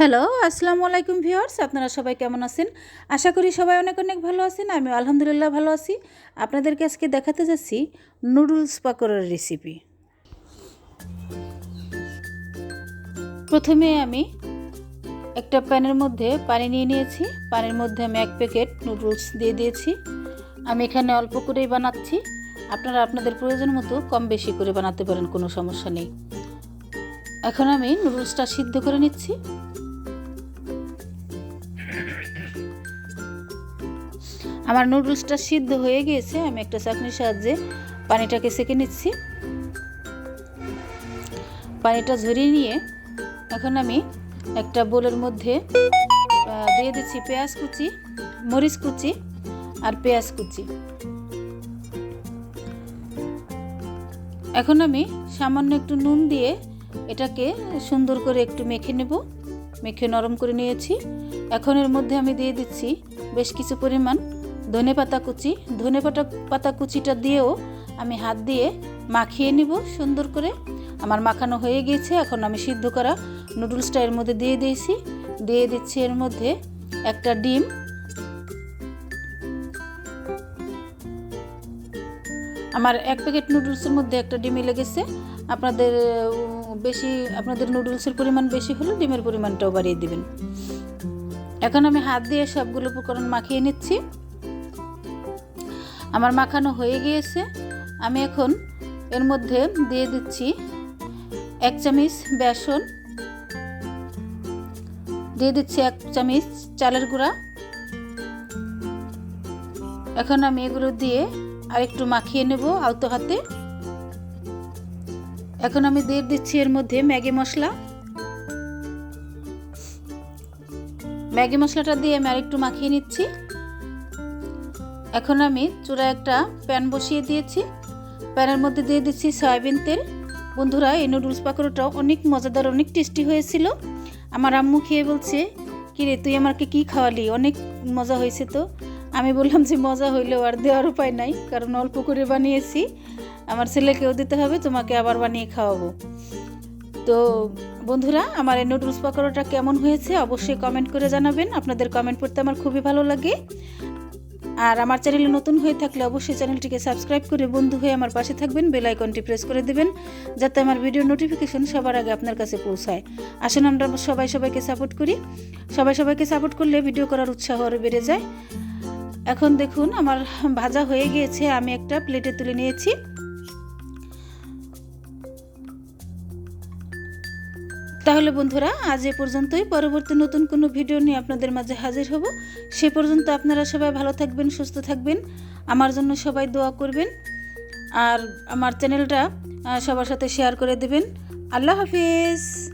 Hello, আসসালামু আলাইকুম viewers, আপনারা সবাই কেমন আছেন? আশা করি সবাই অনেক অনেক ভালো আছেন আমি আলহামদুলিল্লাহ ভালো আছি। আপনাদেরকে আজকে দেখাতে যাচ্ছি নুডলস পাকোড়ার রেসিপি প্রথমে আমি একটা প্যানের মধ্যে পানি নিয়ে নিয়েছি, পানির মধ্যে আমি এক প্যাকেট নুডলস দিয়ে দিয়েছি। আমি এখানে অল্প করেই বানাচ্ছি, আপনারা আপনাদের প্রয়োজন মতো কম বেশি করে বানাতে পারেন, কোনো সমস্যা নেই। এখন আমি নুডলসটা সিদ্ধ করে নিচ্ছি। আমার নুডলসটা সিদ্ধ হয়ে গিয়েছে, আমি একটা চাকনির সাহায্যে পানিটাকে সেকে নিচ্ছি। পানিটা ঝরিয়ে নিয়ে এখন আমি একটা বোলের মধ্যে দিয়ে দিচ্ছি পেঁয়াজ কুচি, মরিচ কুচি আর পেঁয়াজ কুচি। এখন আমি সামান্য একটু নুন দিয়ে এটাকে সুন্দর করে একটু মেখে নেব। মেখে নরম করে নিয়েছি। এখন এর মধ্যে আমি দিয়ে দিচ্ছি বেশ কিছু পরিমাণ ধনে পাতা কুচি, ধনে পাতা পাতা কুচিটা দিয়েও আমি হাত দিয়ে মাখিয়ে নিব সুন্দর করে। আমার মাখানো হয়ে গিয়েছে, এখন আমি সিদ্ধ করা নুডলসটা এর মধ্যে দিয়ে দিয়েছি। দিয়ে দিচ্ছি এর মধ্যে একটা ডিম। আমার এক প্যাকেট নুডলসের মধ্যে একটা ডিমই লেগেছে। আপনাদের বেশি, আপনাদের নুডলসের পরিমাণ বেশি হলে ডিমের পরিমাণটাও বাড়িয়ে দিবেন। এখন আমি হাত দিয়ে সবগুলো উপকরণ মাখিয়ে নিচ্ছি। আমার মাখানো হয়ে গিয়েছে। আমি এখন এর মধ্যে দিয়ে দিচ্ছি এক চামচ বেসন, দিয়ে দিচ্ছি এক চামচ চালের গুঁড়া। এখন আমি এগুলো দিয়ে আরেকটু মাখিয়ে নেব আলতো হাতে। এখন আমি দিয়ে দিচ্ছি এর মধ্যে ম্যাগি মশলা। ম্যাগি মশলাটা দিয়ে আমি আরেকটু মাখিয়ে নিচ্ছি। এখন আমি চূড়ায় একটা প্যান বসিয়ে দিয়েছি। প্যানের মধ্যে দিয়ে দিচ্ছি সয়াবিন তেল। বন্ধুরা, এই নুডলস পাকোড়াটাও অনেক মজাদার, অনেক টেস্টি হয়েছিল। আমার আম্মু খেয়ে বলছে, কিরে, তুই আমাকে কি খাওয়ালি? অনেক মজা হয়েছে তো। আমি বললাম যে, মজা হইলেও আর দেওয়ার উপায় নাই, কারণ অল্প করে বানিয়েছি। আমার ছেলেকেও দিতে হবে, তোমাকে আবার বানিয়ে খাওয়াবো। তো বন্ধুরা, আমার এই নুডলস পাকোড়াটা কেমন হয়েছে অবশ্যই কমেন্ট করে জানাবেন। আপনাদের কমেন্ট পড়তে আমার খুবই ভালো লাগে। আর আমার চ্যানেলে নতুন হয়ে থাকলে অবশ্যই চ্যানেলটিকে সাবস্ক্রাইব করে বন্ধু হয়ে আমার পাশে থাকবেন বেল আইকনটি প্রেস করে দেবেন, যাতে আমার ভিডিও নোটিফিকেশন সবার আগে আপনার কাছে পৌঁছায়। আসুন আমরা সবাই সবাইকে সাপোর্ট করি। সবাই সবাইকে সাপোর্ট করলে ভিডিও করার উৎসাহ আরও বেড়ে যায়। এখন দেখুন, আমার ভাজা হয়ে গিয়েছে, আমি একটা প্লেটে তুলে নিয়েছি। তাহলে বন্ধুরা, আজ এ পর্যন্তই। পরবর্তী নতুন কোনো ভিডিও নিয়ে আপনাদের মাঝে হাজির হব। সে পর্যন্ত আপনারা সবাই ভালো থাকবেন, সুস্থ থাকবেন। আমার জন্য সবাই দোয়া করবেন। আর আমার চ্যানেলটা সবার সাথে শেয়ার করে দেবেন। আল্লাহ হাফিজ।